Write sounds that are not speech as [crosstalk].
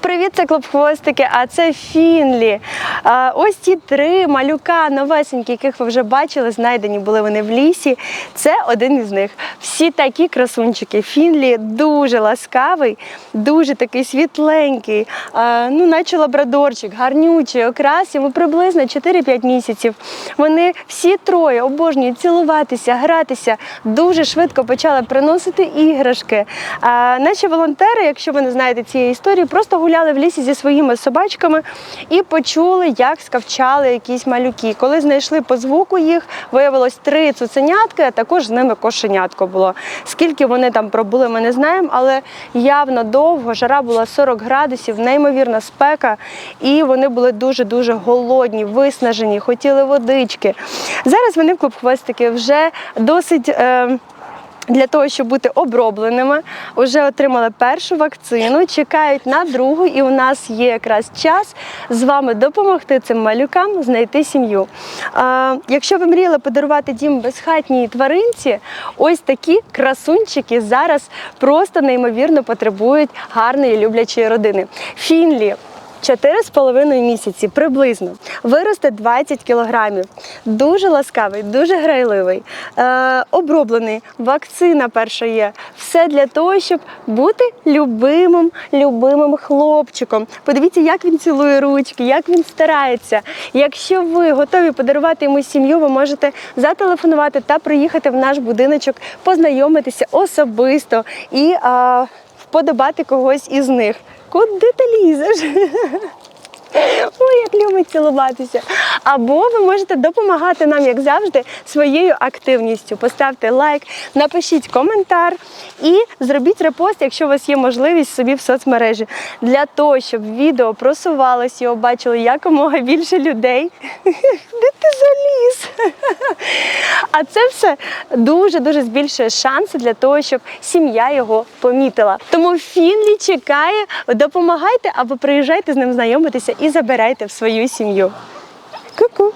Привіт, це клуб хвостики, а це Фінлі. Ось ті три малюка новесенькі, яких ви вже бачили, знайдені були вони в лісі. Це один із них. Всі такі красунчики. Фінлі дуже ласкавий, дуже такий світленький, ну, наче лабрадорчик, гарнючий, окрас йому приблизно 4-5 місяців. Вони всі троє обожнюють цілуватися, гратися, дуже швидко почали приносити іграшки. А, наші волонтери, якщо ви не знаєте цієї історії, просто гуляли в лісі зі своїми собачками і почули, як скавчали якісь малюки. Коли знайшли по звуку їх, виявилось три цуценятки, а також з ними кошенятко було. Скільки вони там пробули, ми не знаємо, але явно довго. Жара була 40 градусів, неймовірна спека, і вони були дуже-дуже голодні, виснажені, хотіли водички. Зараз вони в клуб хвостики вже досить. Е, для того, щоб бути обробленими, вже отримали першу вакцину, чекають на другу, і у нас є якраз час з вами допомогти цим малюкам знайти сім'ю. А, якщо ви мріяли подарувати дім безхатній тваринці, ось такі красунчики зараз просто неймовірно потребують гарної люблячої родини. Фінлі. Чотири з половиною місяці приблизно виросте 20 кілограмів. Дуже ласкавий, дуже грайливий, е, оброблений. Вакцина перша є. Все для того, щоб бути любимим, любимим хлопчиком. Подивіться, як він цілує ручки, як він старається. Якщо ви готові подарувати йому сім'ю, ви можете зателефонувати та приїхати в наш будиночок, познайомитися особисто і е, вподобати когось із них. Куди ти лізеш? [laughs] Ой, як любить цілуватися. Або ви можете допомагати нам, як завжди, своєю активністю. Поставте лайк, напишіть коментар і зробіть репост, якщо у вас є можливість собі в соцмережі, для того, щоб відео просувалося, його бачили якомога більше людей. [laughs] Де ти заліз? А це все дуже-дуже збільшує шанси для того, щоб сім'я його помітила. Тому Фінлі чекає, допомагайте або приїжджайте з ним знайомитися і забирайте в свою сім'ю. Coucou.